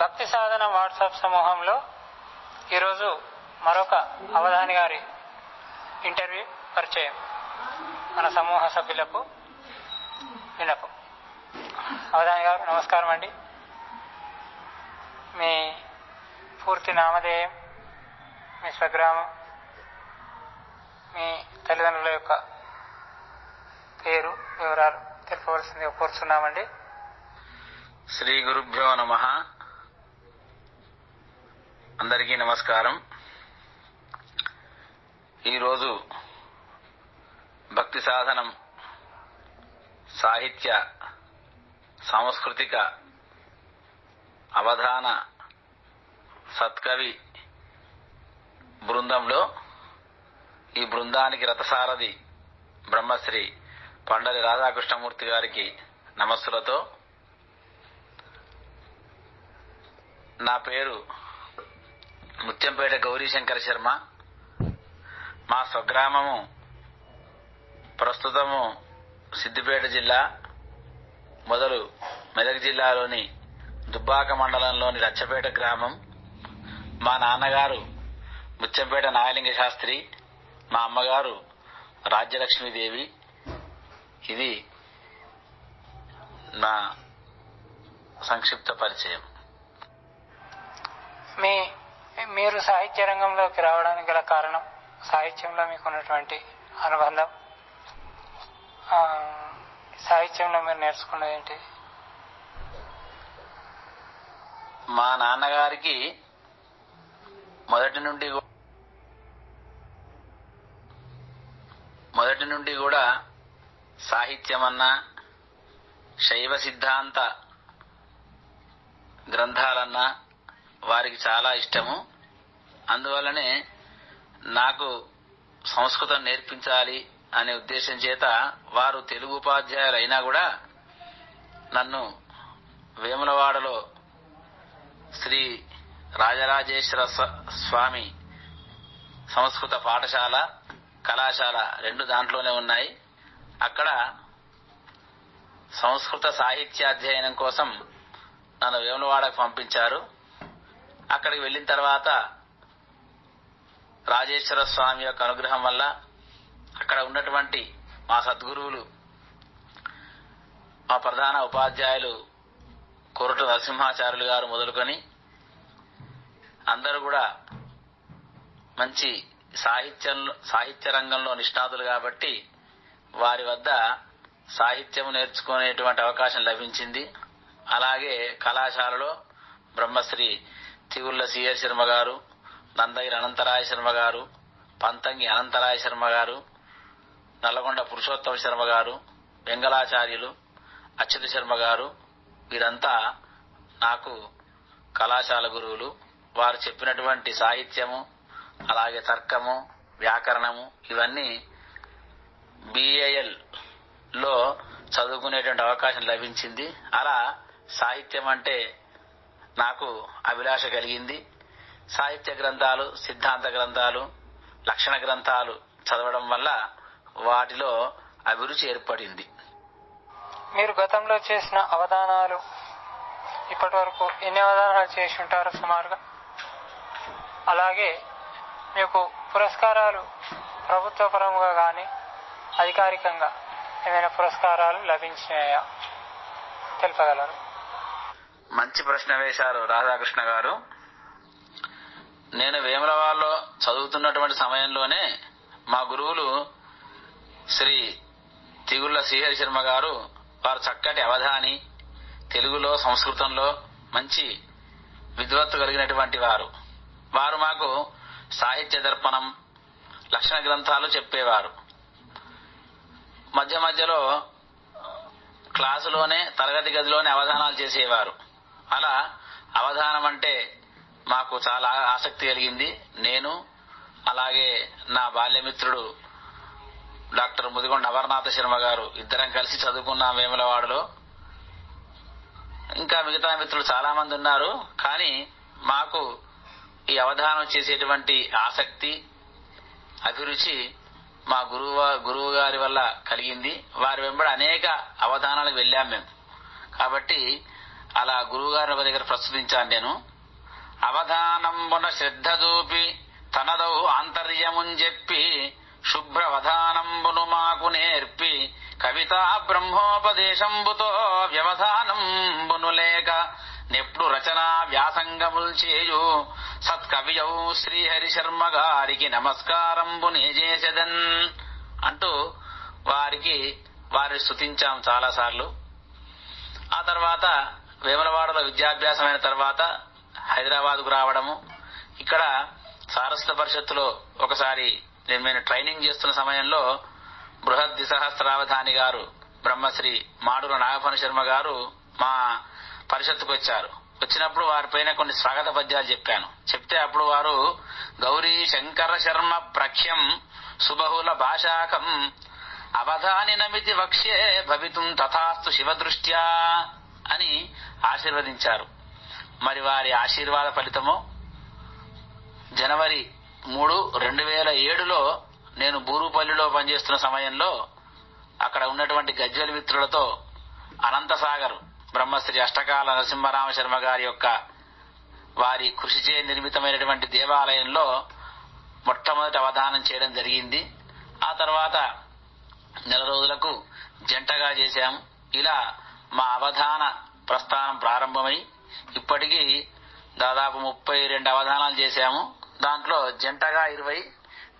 భక్తి సాధన వాట్సాప్ సమూహంలో ఈరోజు మరొక అవధాని గారి ఇంటర్వ్యూ పరిచయం మన సమూహ సభ్యులకు వినపు అవధాని గారు నమస్కారం అండి. మీ పూర్తి నామధేయం మీ స్వగ్రామం మీ తల్లిదండ్రుల యొక్క పేరు వివరాలు తెలుపవలసిందిగా కోరుతున్నామండి శ్రీ గురుభ్యో నమ. అందరికీ నమస్కారం. ఈరోజు భక్తి సాధనం సాహిత్య సాంస్కృతిక అవధాన సత్కవి బృందంలో ఈ బృందానికి రథసారథి బ్రహ్మశ్రీ పండలి రాధాకృష్ణమూర్తి గారికి నమస్సులతో నా పేరు ముత్యంపేట గౌరీశంకర శర్మ. మా స్వగ్రామము ప్రస్తుతము సిద్దిపేట జిల్లా మొదలు మెదక్ జిల్లాలోని దుబ్బాక మండలంలోని రచ్చపేట గ్రామం. మా నాన్నగారు ముత్యంపేట నాగలింగ శాస్త్రి మా అమ్మగారు రాజ్యలక్ష్మీదేవి ఇది నా సంక్షిప్త పరిచయం. మీ మీరు సాహిత్య రంగంలోకి రావడానికి గల కారణం సాహిత్యంలో మీకు ఉన్నటువంటి అనుబంధం సాహిత్యంలో మీరు నేర్చుకున్నది ఏంటి? మా నాన్నగారికి మొదటి నుండి మొదటి నుండి కూడా సాహిత్యమన్నా శైవ సిద్ధాంత గ్రంథాలన్నా వారికి చాలా ఇష్టము. అందువల్లనే నాకు సంస్కృతం నేర్పించాలి అనే ఉద్దేశం చేత వారు తెలుగు ఉపాధ్యాయులు అయినా కూడా నన్ను వేములవాడలో శ్రీ రాజరాజేశ్వర స్వామి సంస్కృత పాఠశాల కళాశాల రెండు దాంట్లోనే ఉన్నాయి. అక్కడ సంస్కృత సాహిత్య అధ్యయనం కోసం నన్ను వేములవాడకు పంపించారు. అక్కడికి వెళ్ళిన తర్వాత రాజేశ్వర స్వామి యొక్క అనుగ్రహం వల్ల అక్కడ ఉన్నటువంటి మా సద్గురువులు మా ప్రధాన ఉపాధ్యాయులు కొరటు నరసింహాచార్యులు గారు మొదలుకొని అందరూ కూడా మంచి సాహిత్యంలో సాహిత్య రంగంలో నిష్ణాతులు కాబట్టి వారి వద్ద సాహిత్యం నేర్చుకునేటువంటి అవకాశం లభించింది. అలాగే కళాశాలలో బ్రహ్మశ్రీ తిగుళ్ళ సిఆర్ శర్మ గారు నందగిరి అనంతరాయ శర్మ గారు పంతంగి అనంతరాయ శర్మ గారు నల్లగొండ పురుషోత్తమ శర్మ గారు వెంగళాచార్యులు అచ్యుత శర్మ గారు వీరంతా నాకు కళాశాల గురువులు. వారు చెప్పినటువంటి సాహిత్యము అలాగే తర్కము వ్యాకరణము ఇవన్నీ బీఏఎల్లో చదువుకునేటువంటి అవకాశం లభించింది. అలా సాహిత్యం అంటే నాకు అభిలాష కలిగింది. సాహిత్య గ్రంథాలు సిద్ధాంత గ్రంథాలు లక్షణ గ్రంథాలు చదవడం వల్ల వాటిలో అభిరుచి ఏర్పడింది. మీరు గతంలో చేసిన అవధానాలు ఇప్పటి వరకు ఎన్ని అవధానాలు చేసి ఉంటారు సుమారుగా? అలాగే మీకు పురస్కారాలు ప్రభుత్వ పరంగా కానీ అధికారికంగా ఏమైనా పురస్కారాలు లభించినాయా? తెలుపగలరు. మంచి ప్రశ్న వేశారు రాధాకృష్ణ గారు. నేను వేములవాడలో చదువుతున్నటువంటి సమయంలోనే మా గురువులు శ్రీ తిగుళ్ళ శ్రీహరి శర్మ గారు వారు చక్కటి అవధాని తెలుగులో సంస్కృతంలో మంచి విద్వత్తు కలిగినటువంటి వారు. వారు మాకు సాహిత్య దర్పణం లక్షణ గ్రంథాలు చెప్పేవారు. మధ్య మధ్యలో క్లాసులోనే తరగతి గదిలోనే అవధానాలు చేసేవారు. అలా అవధానం అంటే మాకు చాలా ఆసక్తి కలిగింది. నేను అలాగే నా బాల్యమిత్రుడు డాక్టర్ ముదిగొండ అమర్నాథ శర్మ గారు ఇద్దరం కలిసి చదువుకున్నాం వేములవాడలో. ఇంకా మిగతా మిత్రులు చాలా మంది ఉన్నారు. కానీ మాకు ఈ అవధానం చేసేటువంటి ఆసక్తి అభిరుచి మా గురువు గురువు గారి వల్ల కలిగింది. వారి వెంబడి అనేక అవధానాలకు వెళ్ళాం మేము. కాబట్టి అలా గురువుగారి దగ్గర ప్రస్తుతించాను నేను. అవధానంబున శ్రద్ధ చూపి తనదౌ ఆంతర్యమున్ చెప్పి శుభ్రవధానంబును మాకు నేర్పి కవితా బ్రహ్మోపదేశంబుతో వ్యవధానంబును లేక నెప్పుడు రచనా వ్యాసంగముల్ చేయు. సత్కవియౌ శ్రీహరి శర్మ గారికి నమస్కారంబు నేజేసెదన్ అంటూ వారికి వారిని స్థుతించాం చాలాసార్లు. ఆ తర్వాత వేములవాడలో విద్యాభ్యాసమైన తర్వాత హైదరాబాద్కు రావడము. ఇక్కడ సారస్వత పరిషత్తులో ఒకసారి నేను నేను ట్రైనింగ్ చేస్తున్న సమయంలో బృహద్ సహస్రావధాని గారు బ్రహ్మశ్రీ మాడుల నాగఫణ శర్మ గారు మా పరిషత్తుకు వచ్చారు. వచ్చినప్పుడు వారిపైన కొన్ని స్వాగత పద్యాలు చెప్పాను. చెప్తే అప్పుడు వారు గౌరీ శంకర శర్మ ప్రఖ్యం సుబహుల భాషాకం అవధాని నమితి వక్ష్యే భవితుం తథాస్తు శివదృష్ట్యా అని ఆశీర్వదించారు. మరి వారి ఆశీర్వాద ఫలితము? జనవరి మూడు రెండు వేల ఏడులో నేను బూరుపల్లిలో పనిచేస్తున్న సమయంలో అక్కడ ఉన్నటువంటి గజ్వల్ మిత్రులతో అనంతసాగర్ బ్రహ్మశ్రీ అష్టకాల నరసింహరామ శర్మ గారి యొక్క వారి కృషిచే నిర్మితమైనటువంటి దేవాలయంలో మొట్టమొదటి అవధానం చేయడం జరిగింది. ఆ తర్వాత నెల రోజులకు జంటగా చేశాము ఇలా మా అవధాన ప్రస్థానం ప్రారంభమై ఇప్పటికీ దాదాపు ముప్పై రెండు అవధానాలు చేశాము. దాంట్లో జంటగా ఇరవై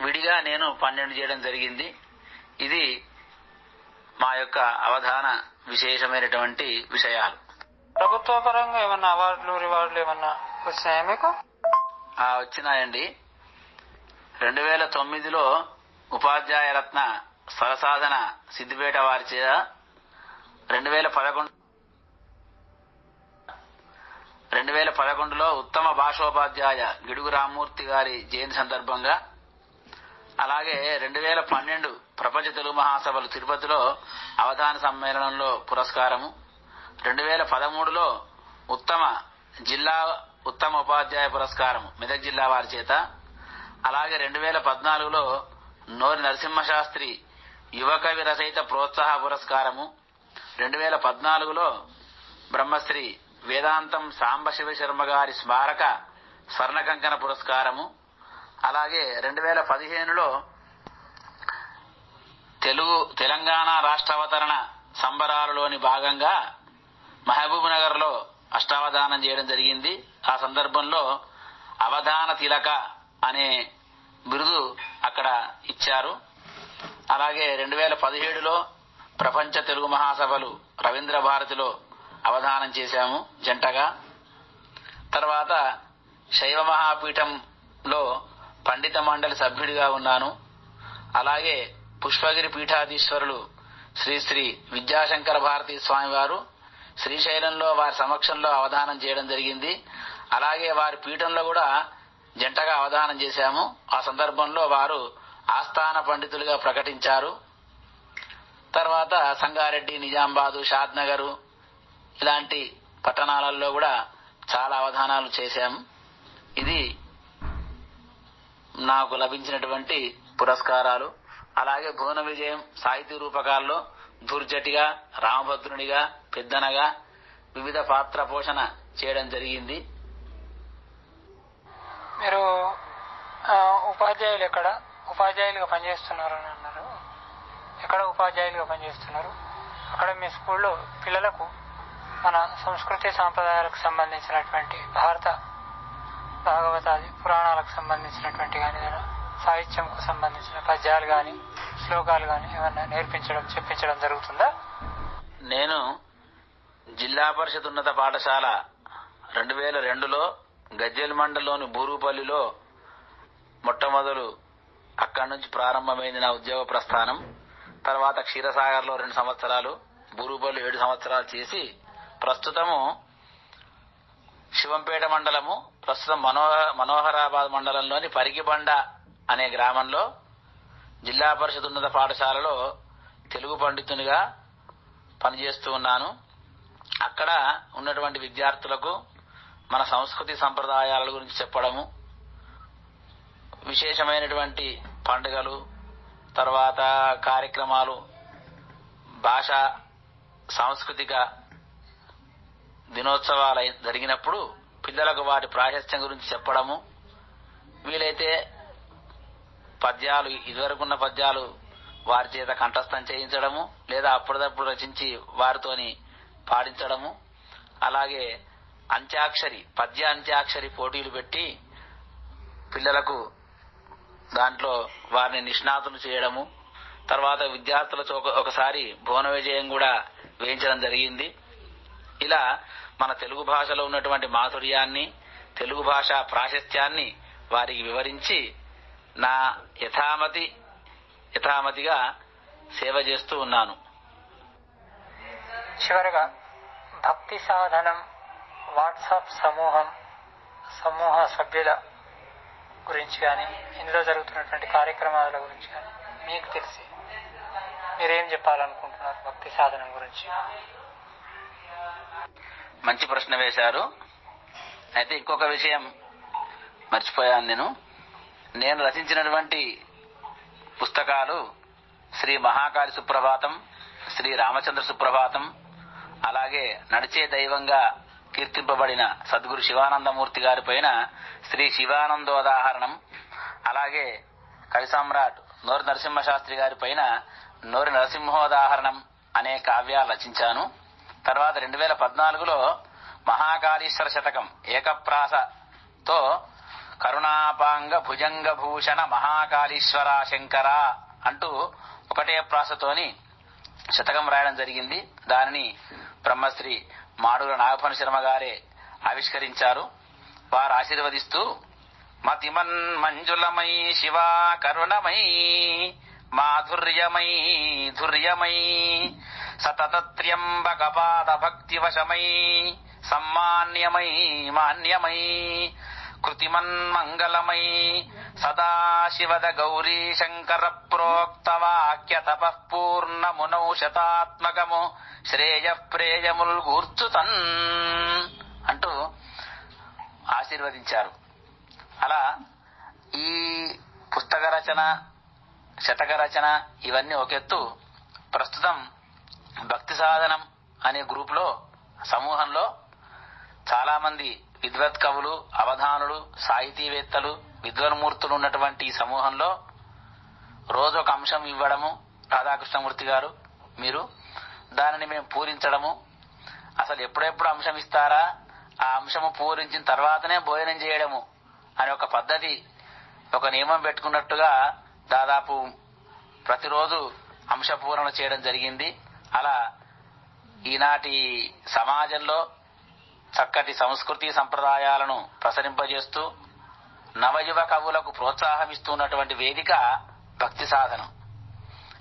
విడిగా నేను పన్నెండు చేయడం జరిగింది. ఇది మా యొక్క అవధాన విశేషమైనటువంటి విషయాలు. ప్రభుత్వ పరంగా ఏమన్నా అవార్డులు రివార్డులు ఏమన్నా వచ్చినాయా మీకు? వచ్చినాయండి. రెండు వేల తొమ్మిదిలో ఉపాధ్యాయ రత్న స్వరసాధన సిద్దిపేట వారి చేత రెండు వేల పదకొండు రెండు వేల పదకొండులో ఉత్తమ భాషోపాధ్యాయ గిడుగు రామ్మూర్తి గారి జయంతి సందర్భంగా అలాగే రెండు వేల పన్నెండు ప్రపంచ తెలుగు మహాసభలు తిరుపతిలో అవధాన సమ్మేళనంలో పురస్కారము రెండు వేల పదమూడులో ఉత్తమ జిల్లా ఉత్తమ ఉపాధ్యాయ పురస్కారం మెదక్ జిల్లా వారి చేత అలాగే రెండు వేల పద్నాలుగులో నోరి నరసింహశాస్త్రి యువకవి రచయిత ప్రోత్సాహ పురస్కారము రెండు వేల పద్నాలుగులో బ్రహ్మశ్రీ వేదాంతం సాంబశివ శర్మ గారి స్మారక స్వర్ణ కంకణ పురస్కారము అలాగే రెండు వేల పదిహేనులో తెలుగు తెలంగాణ రాష్ట్రావతరణ సంబరాలలోని భాగంగా మహబూబ్ నగర్లో అష్టావధానం చేయడం జరిగింది. ఆ సందర్భంలో అవధాన తిలక అనే బిరుదు అక్కడ ఇచ్చారు. అలాగే రెండు వేల పదిహేడులో ప్రపంచ తెలుగు మహాసభలు రవీంద్ర భారతిలో అవధానం చేశాము జంటగా. తర్వాత శైవ మహాపీఠంలో పండిత మండలి సభ్యుడిగా ఉన్నాను. అలాగే పుష్పగిరి పీఠాధీశ్వరులు శ్రీ శ్రీ విద్యాశంకర భారతీ స్వామివారు శ్రీశైలంలో వారి సమక్షంలో అవధానం చేయడం జరిగింది. అలాగే వారి పీఠంలో కూడా జంటగా అవధానం చేశాము. ఆ సందర్భంలో వారు ఆస్థాన పండితులుగా ప్రకటించారు. తర్వాత సంగారెడ్డి నిజామాబాదు షాద్నగర్ ఇలాంటి పట్టణాలలో కూడా చాలా అవధానాలు చేశాము ఇది నాకు లభించినటువంటి పురస్కారాలు. అలాగే భువన విజయం సాహితీ రూపకాల్లో దుర్జటిగా రామభద్రునిగా పెద్దనగా వివిధ పాత్ర పోషణ చేయడం జరిగింది. మీరు ఉపాధ్యాయులు ఎక్కడ? ఉపాధ్యాయులుగా పనిచేస్తున్నారు అని అన్నారు. ఎక్కడ ఉపాధ్యాయులుగా పనిచేస్తున్నారు. అక్కడ మీ స్కూల్లో పిల్లలకు మన సంస్కృతి సాంప్రదాయాలకు సంబంధించినటువంటి భారత భాగవతాది పురాణాలకు సంబంధించినటువంటి కానీ సాహిత్యంకు సంబంధించిన పద్యాలు కానీ శ్లోకాలు కానీ ఏమన్నా నేర్పించడం చెప్పించడం జరుగుతుందా? నేను జిల్లా పరిషత్ ఉన్నత పాఠశాల రెండు వేల రెండులో గజ్జల్ మండలంలోని బూరుపల్లిలో మొట్టమొదలు అక్కడి నుంచి ప్రారంభమైంది నా ఉద్యోగ ప్రస్థానం. తర్వాత క్షీరసాగర్లో రెండు సంవత్సరాలు బూరుపల్లి ఏడు సంవత్సరాలు చేసి ప్రస్తుతము శివంపేట మండలము ప్రస్తుతం మనోహ మనోహరాబాద్ మండలంలోని పరిగిబండ అనే గ్రామంలో జిల్లా పరిషత్ ఉన్నత పాఠశాలలో తెలుగు పండితునిగా పనిచేస్తూ ఉన్నాను. అక్కడ ఉన్నటువంటి విద్యార్థులకు మన సంస్కృతి సంప్రదాయాల గురించి చెప్పడము విశేషమైనటువంటి పండుగలు తర్వాత కార్యక్రమాలు భాష సాంస్కృతిక దినోత్సవాలు జరిగినప్పుడు పిల్లలకు వాటి ప్రాశస్త్యం గురించి చెప్పడము వీలైతే పద్యాలు ఇదివరకున్న పద్యాలు వారి చేత కంఠస్థం చేయించడము లేదా అప్పటిదప్పుడు రచించి వారితోని పాడించడము అలాగే అంత్యాక్షరి పద్య అంత్యాక్షరి పోటీలు పెట్టి పిల్లలకు దాంట్లో వారిని నిష్ణాతులు చేయడము తర్వాత విద్యార్థులతో ఒక- ఒకసారి భువన విజయం కూడా వేయించడం జరిగింది. ఇలా మన తెలుగు భాషలో ఉన్నటువంటి మాధుర్యాన్ని తెలుగు భాష ప్రాశస్త్యాన్ని వారికి వివరించి నా యథామతి యథామతిగా సేవ చేస్తూ ఉన్నాను. చివరగా భక్తి సాధనం వాట్సాప్ సమూహం సమూహ సభ్యుల గురించి కానీ ఇందులో జరుగుతున్నటువంటి కార్యక్రమాల గురించి కానీ మీకు తెలిసి మీరేం చెప్పాలనుకుంటున్నారు భక్తి సాధనం గురించి? మంచి ప్రశ్న వేశారు. అయితే ఇంకొక విషయం మర్చిపోయాను నేను. నేను రచించినటువంటి పుస్తకాలు శ్రీ మహాకాళి సుప్రభాతం శ్రీ రామచంద్ర సుప్రభాతం అలాగే నడిచే దైవంగా కీర్తింపబడిన సద్గురు శివానందమూర్తి గారి పైన శ్రీ శివానందోదాహరణం అలాగే కవి సమ్రాట్ నోరి నరసింహశాస్త్రి గారి పైన నోరు నరసింహోదాహరణం అనే కావ్యాలు రచించాను. తర్వాత రెండు వేల పద్నాలుగులో మహాకాళీశ్వర శతకం ఏకప్రాసతో కరుణాపాంగ భుజంగ భూషణ మహాకాళీశ్వర శంకర అంటూ ఒకటే ప్రాసతోని శతకం రాయడం జరిగింది. దానిని బ్రహ్మశ్రీ మాడుల నాగపని శర్మ గారే ఆవిష్కరించారు. వారు ఆశీర్వదిస్తూ మతిమన్ మంజులమై శివా కరుణమై మాధుర్యమై ధుర్యమై సతత్ర్యంబకపాద భక్తి వశమై సమ్మాన్యమై మాన్యమై కృతిమన్మంగళమై సదాశివద గౌరీ శంకర ప్రోక్త వాక్య తపఃపూర్ణమునౌ శతాత్మకము శ్రేయ ప్రేయముల్ గూర్చుతన్ అంటూ ఆశీర్వదించారు. అలా ఈ పుస్తక రచన శతక రచన ఇవన్నీ ఒక ఎత్తు ప్రస్తుతం భక్తి సాధనం అనే గ్రూపులో సమూహంలో చాలా మంది విద్వత్ కవులు అవధానులు సాహితీవేత్తలు విద్వన్మూర్తులు ఉన్నటువంటి ఈ సమూహంలో రోజు ఒక అంశం ఇవ్వడము రాధాకృష్ణమూర్తి గారు మీరు దానిని మేము పూరించడము. అసలు ఎప్పుడెప్పుడు అంశం ఇస్తారా? ఆ అంశము పూరించిన తర్వాతనే భోజనం చేయడము అనే ఒక పద్ధతి ఒక నియమం పెట్టుకున్నట్టుగా దాదాపు ప్రతిరోజు అంశపూరణ చేయడం జరిగింది. అలా ఈనాటి సమాజంలో చక్కటి సంస్కృతి సంప్రదాయాలను ప్రసరింపజేస్తూ నవయువ కవులకు ప్రోత్సాహమిస్తున్నటువంటి వేదిక భక్తి సాధనం.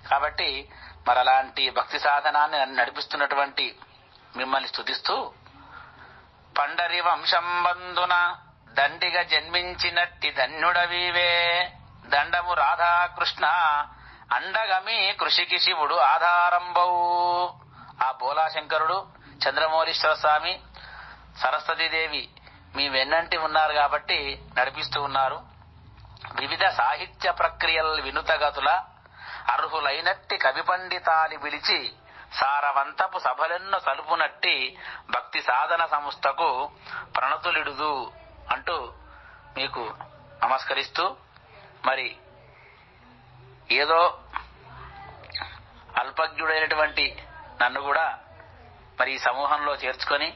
కాబట్టి మరి అలాంటి భక్తి సాధనాన్ని నడిపిస్తున్నటువంటి మిమ్మల్ని స్తుతిస్తూ పండరి వంశం బంధున దండిగా జన్మించినట్టి ధన్యుడవివే. దండము రాధాకృష్ణ అండగమి కృషికి శివుడు ఆధారంబవు ఆ బోలాశంకరుడు చంద్రమౌళీశ్వర స్వామి సరస్వతీదేవి మీ వెన్నంటి ఉన్నారు కాబట్టి నడిపిస్తూ ఉన్నారు. వివిధ సాహిత్య ప్రక్రియల వినుతగతుల అర్హులైనట్టి కవి పండితాలి పిలిచి సారవంతపు సభలెన్నో సలుపునట్టి భక్తి సాధన సంస్థకు ప్రణతులిడుదు అంటూ మీకు నమస్కరిస్తూ మరి ఏదో అల్పజ్ఞుడైనటువంటి నన్ను కూడా మరి ఈ సమూహంలో చేర్చుకొని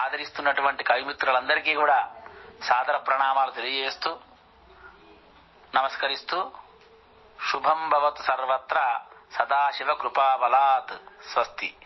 ఆదరిస్తున్నటువంటి కవిమిత్రులందరికీ కూడా సాదర ప్రణామాలు తెలియజేస్తూ నమస్కరిస్తూ శుభం భవత్ సర్వత్ర సదాశివ కృపాబలాత్ స్వస్తి.